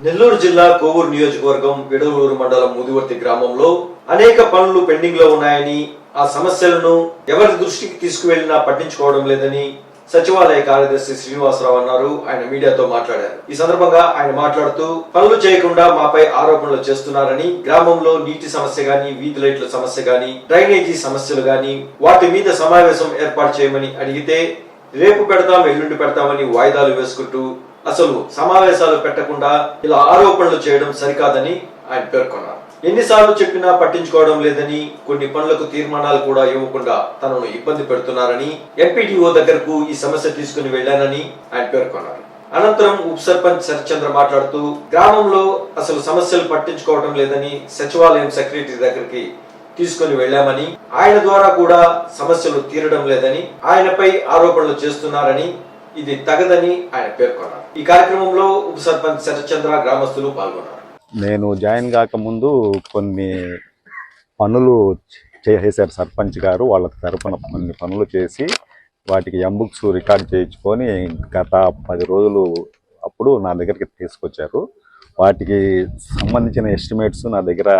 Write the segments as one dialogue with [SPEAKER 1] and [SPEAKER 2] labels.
[SPEAKER 1] నెల్లూరు జిల్లా కోవూరు నియోజకవర్గం విడలూరు మండలం ముదివర్తి గ్రామంలో అనేక పనులు పెండింగ్లో ఉన్నాయని ఆ సమస్యలను ఎవరి దృష్టికి తీసుకువెళ్ళినా పట్టించుకోవడం లేదని సచివాలయ కార్యదర్శి శ్రీనివాసరావు అన్నారు. ఆయన మీడియాతో మాట్లాడారు. ఈ సందర్భంగా ఆయన మాట్లాడుతూ పనులు చేయకుండా మాపై ఆరోపణలు చేస్తున్నారని గ్రామంలో నీటి సమస్య గాని వీధి లైట్ల సమస్య గాని డ్రైనేజీ సమస్యలు గాని వాటి మీద సమావేశం ఏర్పాటు చేయమని అడిగితే రేపు పెడతాం ఎల్లుండి పెడతామని వాయిదాలు వేసుకుంటూ అసలు సమావేశాలు పెట్టకుండా ఇలా ఆరోపణలు చేయడం సరికాదని ఆయన పేర్కొన్నారు. ఎన్నిసార్లు చెప్పినా పట్టించుకోవడం లేదని కొన్ని పనులకు తీర్మానాలు కూడా ఇవ్వకుండా తనను ఇబ్బంది పెడుతున్నారని ఎంపీటీఓ దగ్గరకు ఈ సమస్య తీసుకుని వెళ్ళానని ఆయన పేర్కొన్నారు. అనంతరం ఉప సర్పంచ్ శరత్చంద్ర మాట్లాడుతూ గ్రామంలో అసలు సమస్యలు పట్టించుకోవడం లేదని సచివాలయం సెక్రటరీ దగ్గరికి తీసుకుని వెళ్ళామని ఆయన ద్వారా కూడా సమస్యలు తీరడం లేదని ఆయనపై ఆరోపణలు చేస్తున్నారని ఇది తగదని ఆయన పేర్కొన్నారు. ఈ కార్యక్రమంలో ఉప సర్పంచ్ శరచంద్ర గ్రామస్తులు పాల్గొన్నారు.
[SPEAKER 2] నేను జాయిన్ కాకముందు కొన్ని పనులు చేశారు సర్పంచ్ గారు. వాళ్ళ తరపున కొన్ని పనులు చేసి వాటికి ఎంబుక్స్ రికార్డ్ చేయించుకొని గత పది రోజులు అప్పుడు నా దగ్గరికి తీసుకొచ్చారు. వాటికి సంబంధించిన ఎస్టిమేట్స్ నా దగ్గర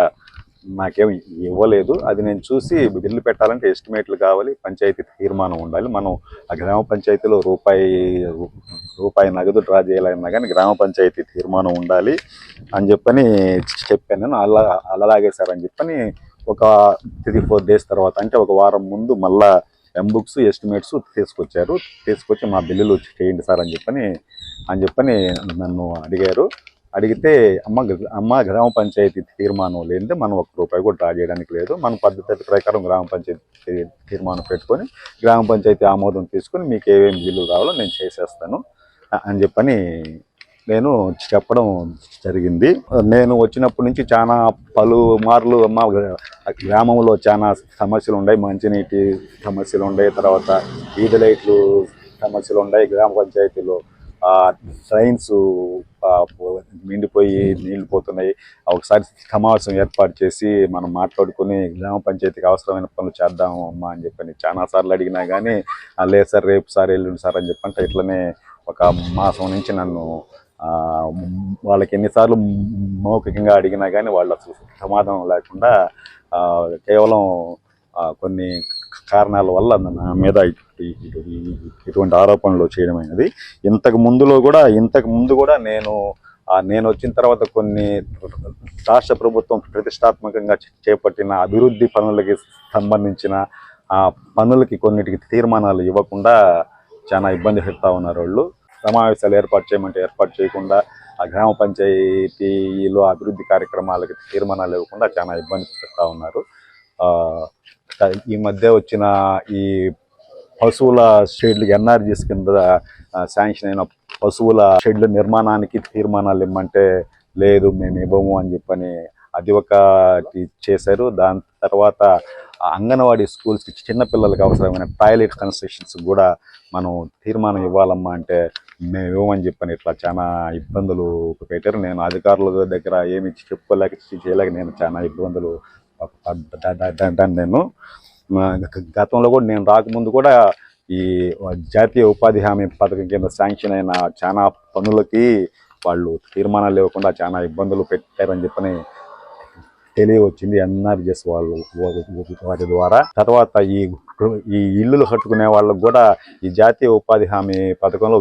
[SPEAKER 2] నాకేం ఇవ్వలేదు. అది నేను చూసి బిల్లు పెట్టాలంటే ఎస్టిమేట్లు కావాలి పంచాయతీ తీర్మానం ఉండాలి. మనం ఆ గ్రామ పంచాయతీలో రూపాయి రూపాయి నగదు డ్రా చేయాలన్నా కానీ గ్రామ పంచాయతీ తీర్మానం ఉండాలి అని చెప్పని చెప్పాను. నేను అలా అలాగే సార్ అని చెప్పని ఒక త్రీ ఫోర్ డేస్ తర్వాత అంటే ఒక వారం ముందు మళ్ళా ఎంబుక్స్ ఎస్టిమేట్స్ తీసుకొచ్చారు. తీసుకొచ్చి మా బిల్లులు చేయండి సార్ అని చెప్పని అని చెప్పని నన్ను అడిగారు. అడిగితే అమ్మ అమ్మ గ్రామ పంచాయతీ తీర్మానం లేదంటే మనం ఒక్క రూపాయి కూడా డ్రా చేయడానికి లేదు. మన పద్ధతి ప్రకారం గ్రామ పంచాయతీ తీర్మానం పెట్టుకొని గ్రామ పంచాయతీ ఆమోదం తీసుకొని మీకు ఏమేమి బిల్లు కావాలో నేను చేసేస్తాను అని చెప్పని నేను చెప్పడం జరిగింది. నేను వచ్చినప్పటి నుంచి చాలా పలు మార్లు మా గ్రామంలో చాలా సమస్యలు ఉన్నాయి మంచినీటి సమస్యలు ఉన్నాయి తర్వాత వీధి లైట్లు సమస్యలు ఉన్నాయి గ్రామ పంచాయతీలో. ట్రైన్స్ నిండిపోయి నీళ్ళు పోతున్నాయి. ఒకసారి సమావేశం ఏర్పాటు చేసి మనం మాట్లాడుకుని గ్రామ పంచాయతీకి అవసరమైన పనులు చేద్దాము అమ్మా అని చెప్పని చాలా సార్లు అడిగినా కానీ లేదు సార్ రేపు సార్ ఎల్లుండి సార్ అని చెప్పంటే ఇట్లనే ఒక మాసం నుంచి నన్ను వాళ్ళకి ఎన్నిసార్లు మౌఖికంగా అడిగినా కానీ వాళ్ళు అసలు సమాధానం లేకుండా కేవలం కొన్ని కారణాల వల్ల నా మీద ఇటు- ఇటువంటి ఆరోపణలు చేయడమైనది ఇంతకు ముందులో కూడా ఇంతకు ముందు కూడా నేను నేను వచ్చిన తర్వాత కొన్ని రాష్ట్ర ప్రభుత్వం ప్రతిష్టాత్మకంగా చేపట్టిన అభివృద్ధి పనులకి సంబంధించిన ఆ పనులకి కొన్నిటికి తీర్మానాలు ఇవ్వకుండా చాలా ఇబ్బంది పెడతా ఉన్నారు వాళ్ళు. సమావేశాలు ఏర్పాటు చేయమంటే ఏర్పాటు చేయకుండా ఆ గ్రామ పంచాయతీలో అభివృద్ధి కార్యక్రమాలకి తీర్మానాలు ఇవ్వకుండా చాలా ఇబ్బంది పెడతా ఉన్నారు. ఈ మధ్య వచ్చిన ఈ పశువుల షెడ్లు ఎన్ఆర్జీస్ కింద శాంక్షన్ అయిన పశువుల షెడ్ల నిర్మాణానికి తీర్మానాలు ఇమ్మంటే లేదు మేము ఇవ్వము అని చెప్పని అది ఒకటి చేశారు. దాని తర్వాత అంగన్వాడీ స్కూల్స్ చిన్నపిల్లలకి అవసరమైన టాయిలెట్ కన్స్ట్రక్షన్స్ కూడా మనం తీర్మానం ఇవ్వాలమ్మా అంటే మేము ఇవ్వమని చెప్పని ఇట్లా చాలా ఇబ్బందులు పెట్టారు. నేను అధికారుల దగ్గర ఏమి చెప్పుకోలేక చేయలేక నేను చాలా ఇబ్బందులు దాన్ని నేను గతంలో కూడా నేను రాకముందు కూడా ఈ జాతీయ ఉపాధి హామీ పథకం కింద శాంక్షన్ అయిన చాలా పనులకి వాళ్ళు తీర్మానాలు ఇవ్వకుండా చాలా ఇబ్బందులు పెట్టారని చెప్పని తెలియవచ్చింది ఎన్ఆర్జెస్ వాళ్ళు వాటి ద్వారా. తర్వాత ఈ ఈ ఇల్లులు కట్టుకునే వాళ్ళకు కూడా ఈ జాతీయ ఉపాధి హామీ పథకంలో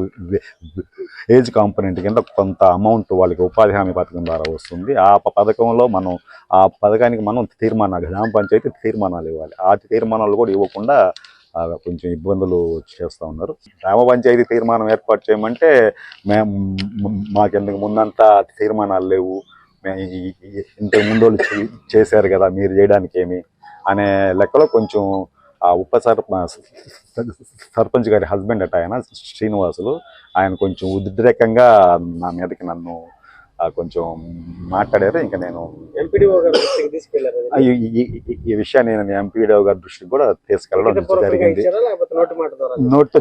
[SPEAKER 2] ఏజ్ కాంపనెంట్ కింద కొంత అమౌంట్ వాళ్ళకి ఉపాధి హామీ పథకం ద్వారా వస్తుంది. ఆ పథకంలో మనం ఆ పథకానికి మనం తీర్మానాలు గ్రామ పంచాయతీ తీర్మానాలు ఇవ్వాలి. ఆ తీర్మానాలు కూడా ఇవ్వకుండా కొంచెం ఇబ్బందులు చేస్తూ ఉన్నారు. గ్రామ పంచాయతీ తీర్మానం ఏర్పాటు చేయమంటే మేము మాకెందుకు ముందంతా తీర్మానాలు లేవు. ఇంతకు ముందు వాళ్ళు చేశారు కదా మీరు చేయడానికి ఏమి? అనే లెక్కలో కొంచెం ఆ ఉప సర్పంచ్ గారి హస్బెండ్ అట ఆయన శ్రీనివాసులు. ఆయన కొంచెం ఉద్రేకంగా నా మీదకి నన్ను కొంచెం మాట్లాడారు. ఇంకా నేను ఈ- విషయాన్ని నేను ఎంపీడీఓ గారి దృష్టికి కూడా తీసుకెళ్ళడం జరిగింది. నోట్తో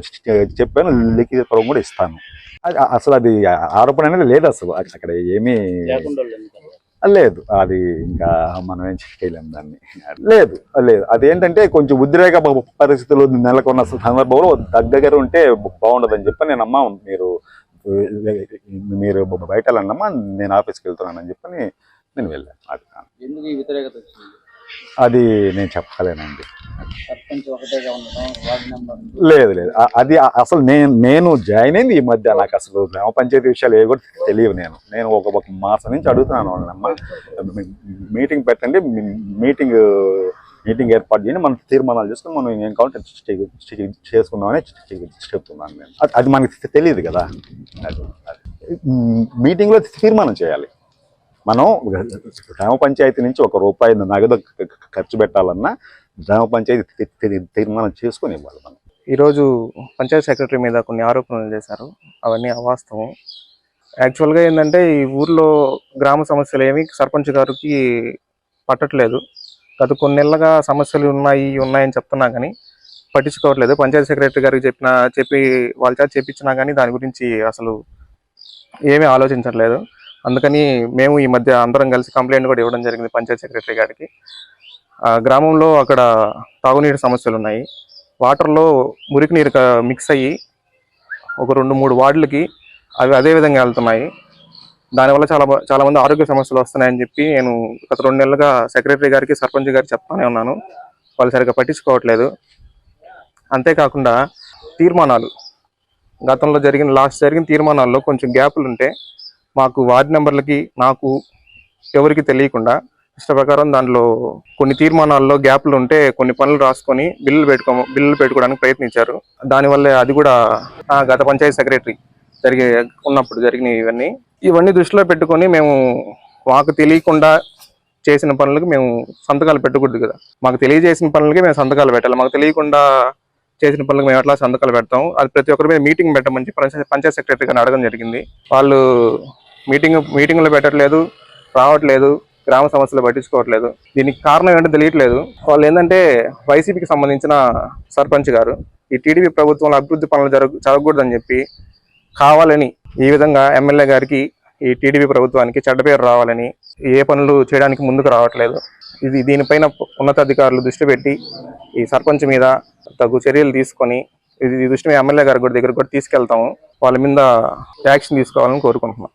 [SPEAKER 2] చెప్పాను. లిఖిత పరం కూడా ఇస్తాను. అసలు అది ఆరోపణ అనేది లేదు అసలు. అక్కడ ఏమీ లేదు. అది ఇంకా మనం ఏం చేయలేము దాన్ని. లేదు లేదు. అదేంటంటే కొంచెం ఉద్రేక పరిస్థితులు నెలకొన్న సందర్భంలో దగ్గర ఉంటే బాగుండదని చెప్పి నేను అమ్మ మీరు మీరు బయట వెళ్ళండమ్మా నేను ఆఫీస్కి వెళ్తున్నానని చెప్పని నేను వెళ్ళాను అది
[SPEAKER 3] ఎందుకు ఈ వ్యతిరేకత వచ్చింది?
[SPEAKER 2] అది నేను చెప్పలేనండి. లేదు లేదు. అది అసలు నేను నేను జాయిన్ అయింది ఈ మధ్య. నాకు అసలు గ్రామ పంచాయతీ విషయాలు ఏ కూడా తెలియవు నేను. నేను ఒక ఒక మాసం నుంచి అడుగుతున్నాను వాళ్ళనమ్మ. మీటింగ్ పెట్టండి మీటింగ్ మీటింగ్ ఏర్పాటు చేయండి. మనం తీర్మానాలు చేసుకుని మనం ఏం కావాలంటే చేసుకుందామని చెప్తున్నాను నేను. అది- మనకి తెలియదు కదా. మీటింగ్లో తీర్మానం చేయాలి. మనం గ్రామ పంచాయతీ నుంచి ఒక రూపాయి నగదు ఖర్చు పెట్టాలన్నా గ్రామ పంచాయతీ తీర్మానం చేసుకుని ఇవ్వాలి మనం.
[SPEAKER 4] ఈరోజు పంచాయత్ సెక్రటరీ మీద కొన్ని ఆరోపణలు చేశారు. అవన్నీ అవాస్తవం. యాక్చువల్గా ఏంటంటే ఈ ఊర్లో గ్రామ సమస్యలు ఏమి సర్పంచ్ గారికి పట్టట్లేదు. గత కొన్ని నెలలుగా సమస్యలు ఉన్నాయి ఉన్నాయని చెప్తున్నా కానీ పట్టించుకోవట్లేదు. పంచాయతీ సెక్రటరీ గారికి చెప్పిన చెప్పి వాళ్ళ చేత చెప్పించినా కానీ దాని గురించి అసలు ఏమీ ఆలోచించట్లేదు. అందుకని మేము ఈ మధ్య అందరం కలిసి కంప్లైంట్ కూడా ఇవ్వడం జరిగింది పంచాయతీ సెక్రటరీ గారికి. గ్రామంలో అక్కడ తాగునీటి సమస్యలు ఉన్నాయి. వాటర్లో మురికి నీరు మిక్స్ అయ్యి ఒక రెండు మూడు వార్డులకి అవి అదే విధంగా వెళ్తున్నాయి. దానివల్ల చాలా చాలా మంది ఆరోగ్య సమస్యలు వస్తున్నాయని చెప్పి నేను గత రెండు నెలలుగా సెక్రటరీ గారికి సర్పంచ్ గారికి చెప్తానే ఉన్నాను. వాళ్ళు సరిగ్గా పట్టించుకోవట్లేదు. అంతేకాకుండా తీర్మానాలు. గతంలో జరిగిన లాస్ట్ జరిగిన తీర్మానాల్లో కొంచెం గ్యాపులు ఉంటే మాకు వార్డు నెంబర్లకి నాకు ఎవరికి తెలియకుండా ఇష్ట ప్రకారం దాంట్లో కొన్ని తీర్మానాల్లో గ్యాప్లు ఉంటే కొన్ని పనులు రాసుకొని బిల్లులు పెట్టుకో బిల్లులు పెట్టుకోవడానికి ప్రయత్నించారు. దానివల్ల అది కూడా గత పంచాయతీ సెక్రటరీ జరిగే ఉన్నప్పుడు జరిగినవి ఇవన్నీ. ఇవన్నీ దృష్టిలో పెట్టుకొని మేము మాకు తెలియకుండా చేసిన పనులకు మేము సంతకాలు పెట్టకూడదు కదా. మాకు తెలియజేసిన పనులకి మేము సంతకాలు పెట్టాలి. మాకు తెలియకుండా చేసిన పనులకు మేము ఎట్లా సంతకాలు పెడతాం. అది ప్రతి ఒక్కరి మీద మీటింగ్ పెట్టమని పంచాయత్ పంచాయత్ సెక్రటరీ గారిని అడగడం జరిగింది. వాళ్ళు మీటింగ్ మీటింగ్లు పెట్టట్లేదు రావట్లేదు గ్రామ సమస్యలు పట్టించుకోవట్లేదు. దీనికి కారణం ఏంటో తెలియట్లేదు. వాళ్ళు ఏంటంటే వైసీపీకి సంబంధించిన సర్పంచ్ గారు ఈ టీడీపీ ప్రభుత్వంలో అభివృద్ధి పనులు జరగ జరగకూడదని చెప్పి కావాలని ఈ విధంగా ఎమ్మెల్యే గారికి ఈ టీడీపీ ప్రభుత్వానికి చెడ్డ పేరు రావాలని ఏ పనులు చేయడానికి ముందుకు రావట్లేదు. ఇది దీనిపైన ఉన్నతాధికారులు దృష్టి పెట్టి ఈ సర్పంచ్ మీద తగు చర్యలు తీసుకొని ఇది ఈ దృష్టి ఎమ్మెల్యే గారి కూడా దగ్గర కూడా తీసుకెళ్తాము. వాళ్ళ మీద యాక్షన్ తీసుకోవాలని కోరుకుంటున్నాం.